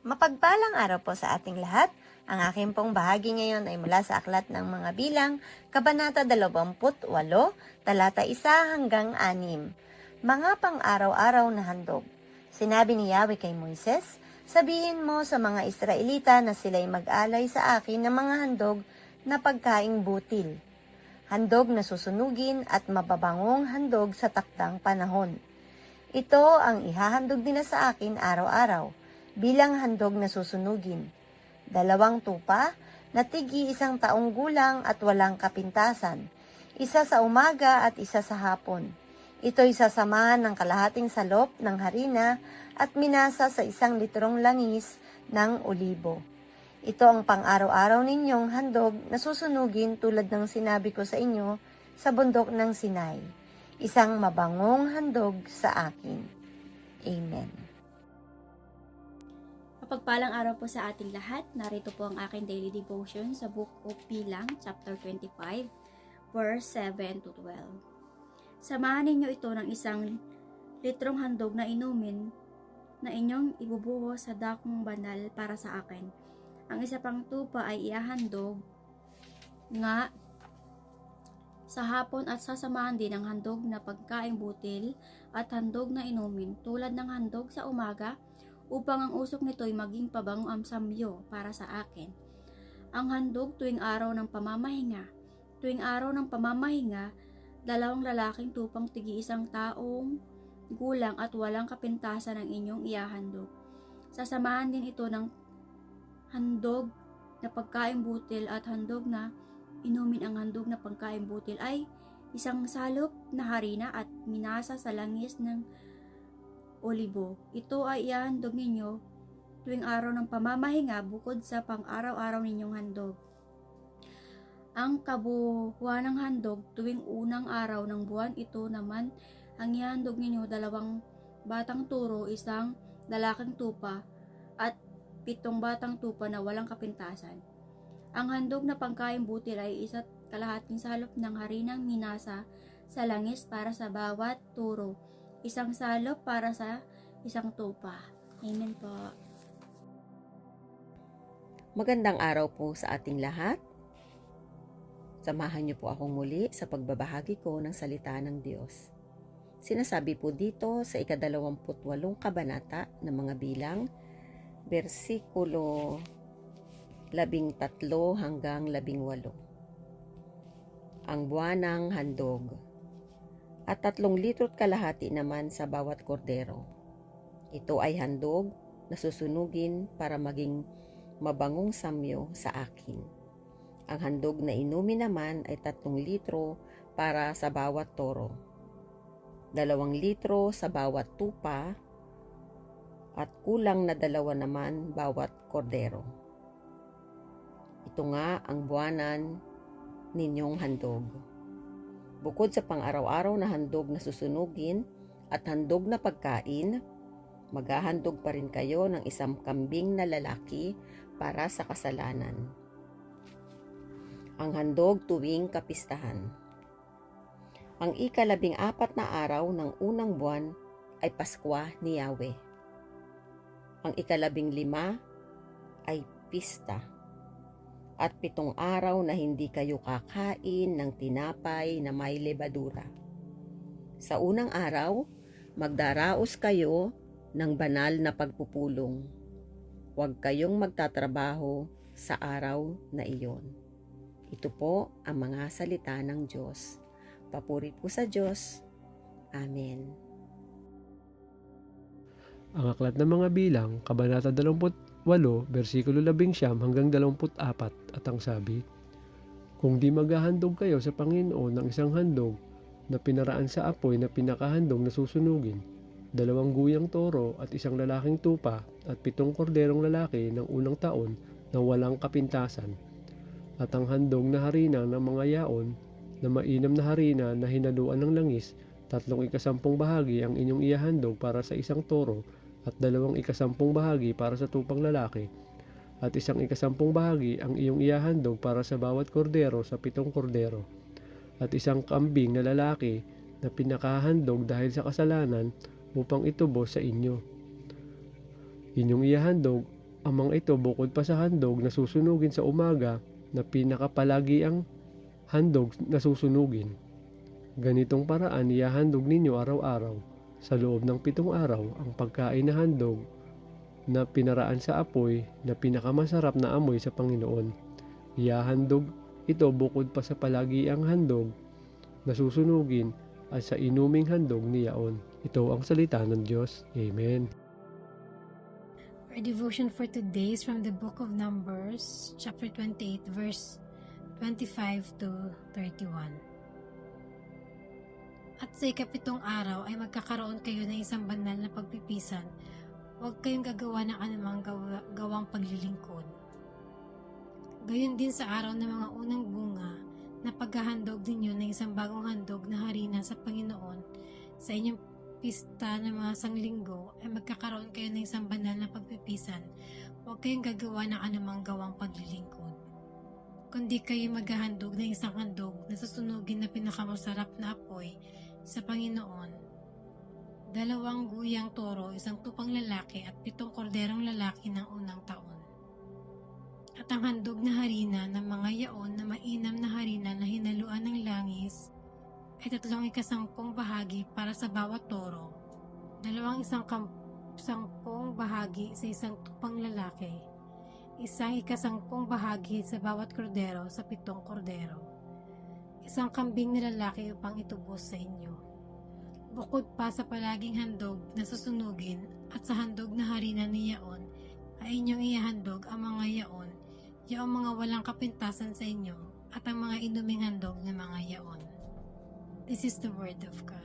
Mapagpalang araw po sa ating lahat. Ang aking pong bahagi ngayon ay mula sa Aklat ng Mga Bilang, Kabanata 28, talata 1 hanggang 6. Mga pang-araw-araw na handog. Sinabi ni Yahweh kay Moises, Sabihin mo sa mga Israelita na sila'y mag-alay sa akin ng mga handog na pagkaing butil. Handog na susunugin at mababangong handog sa takdang panahon. Ito ang ihahandog nila sa akin araw-araw bilang handog na susunugin. Dalawang tupa na tigi isang taong gulang at walang kapintasan. Isa sa umaga at isa sa hapon. Ito'y sasamahan ng kalahating salop ng harina at minasa sa isang litrong langis ng olibo. Ito ang pang-araw-araw ninyong handog na susunugin tulad ng sinabi ko sa inyo sa bundok ng Sinai. Isang mabangong handog sa akin. Amen. Mapagpalang araw po sa ating lahat. Narito po ang aking daily devotion sa Book of Bilang, chapter 25, verse 7 to 12. Samahan ninyo ito ng isang litrong handog na inumin na inyong ibubuho sa dakong banal para sa akin. Ang isa pang tupa ay iahandog nga sa hapon at sasamahan din ang handog na pagkaing butil at handog na inumin tulad ng handog sa umaga upang ang usok nito'y maging pabango ang samyo para sa akin. Ang handog tuwing araw ng pamamahinga. Tuwing araw ng pamamahinga, dalawang lalaking tupang tigi isang taong gulang at walang kapintasan ng inyong iahandog. Sasamahan din ito ng handog na pagkain butil at handog na inumin ang handog na pagkain butil ay isang salop na harina at minasa sa langis ng olibo. Ito ay ihahandog ninyo tuwing araw ng pamamahinga bukod sa pang-araw-araw ninyong handog. Ang kabuuan ng handog tuwing unang araw ng buwan ito naman ang ihahandog ninyo dalawang batang turo, isang lalaking tupa at pitong batang tupa na walang kapintasan. Ang handog na pangkain butil ay isa't kalahating salop ng harinang minasa sa langis para sa bawat turo isang salop para sa isang tupa. Amen po. Magandang araw po sa ating lahat. Samahan niyo po akong muli sa pagbabahagi ko ng salita ng Diyos. Sinasabi po dito sa ikadalawamputwalong kabanata ng mga bilang, versikulo labing tatlo hanggang labing walo. Ang buwanang handog at tatlong litro't kalahati naman sa bawat kordero. Ito ay handog na susunugin para maging mabangong samyo sa akin. Ang handog na inumin naman ay tatlong litro para sa bawat toro. Dalawang litro sa bawat tupa at kulang na dalawa naman bawat kordero. Ito nga ang buwanan ninyong handog. Bukod sa pang-araw-araw na handog na susunugin at handog na pagkain, maghahandog pa rin kayo ng isang kambing na lalaki para sa kasalanan. Ang handog tuwing kapistahan. Ang ikalabing apat na araw ng unang buwan ay Paskwa ni Yahweh. Ang ikalabing lima ay pista at pitong araw na hindi kayo kakain ng tinapay na may lebadura. Sa unang araw, magdaraos kayo ng banal na pagpupulong. Huwag kayong magtatrabaho sa araw na iyon. Ito po ang mga salita ng Diyos. Papuri po sa Diyos. Amen. Ang aklat ng mga bilang, Kabanata 28, versikulo 11 hanggang 24 at ang sabi, Kung di maghahandog kayo sa Panginoon ng isang handog na pinaraan sa apoy na pinakahandog na susunugin, dalawang guyang toro at isang lalaking tupa at pitong korderong lalaki ng unang taon na walang kapintasan, at ang handog na harina ng mga yaon na mainam na harina na hinaluan ng langis, tatlong ikasampung bahagi ang inyong ihahandog para sa isang toro at dalawang ikasampung bahagi para sa tupang lalaki, at isang ikasampung bahagi ang iyong ihahandog para sa bawat kordero sa pitong kordero, at isang kambing na lalaki na pinakahandog dahil sa kasalanan upang itubo sa inyo. Inyong ihahandog Ang mga ito bukod pa sa handog na susunugin sa umaga na pinakapalagi ang handog na susunugin. Ganitong paraan iyahandog ninyo araw-araw sa loob ng pitong araw ang pagkain na handog na pinaraan sa apoy na pinakamasarap na amoy sa Panginoon. Iyahandog ito bukod pa sa palagi ang handog na susunugin at sa inuming handog ni Yaon. Ito ang salita ng Diyos. Amen. Our devotion for today is from the book of Numbers, chapter 28, verse 25 to 31. At sa ikapitong araw ay magkakaroon kayo ng isang banal na pagpipisan. Huwag kayong gagawa ng anumang gawa, gawang paglilingkod. Gayon din sa araw ng mga unang bunga na paghahandog ninyo ng isang bagong handog na harina sa Panginoon sa inyong pista ng mga sanglinggo ay magkakaroon kayo ng isang banal na pagpipisan. Huwag kayong gagawa ng anumang gawang paglilingkod. Kundi kayo maghahandog ng isang handog na susunugin na pinakamasarap na apoy sa Panginoon. Dalawang guyang toro, isang tupang lalaki at pitong korderong lalaki ng unang taon. At ang handog na harina ng mga yaon na mainam na harina na hinaluan ng langis ay tatlong ikasampung bahagi para sa bawat toro, dalawang isang sampung bahagi sa isang tupang lalaki, isang ikasampung bahagi sa bawat kordero sa pitong kordero, isang kambing na lalaki upang itubos sa inyo. Bukod pa sa palaging handog na susunugin at sa handog na harina ni Yaon, ay inyong ihahandog ang mga yaon, yung mga walang kapintasan sa inyo, at ang mga inuming handog ng mga yaon. This is the word of God.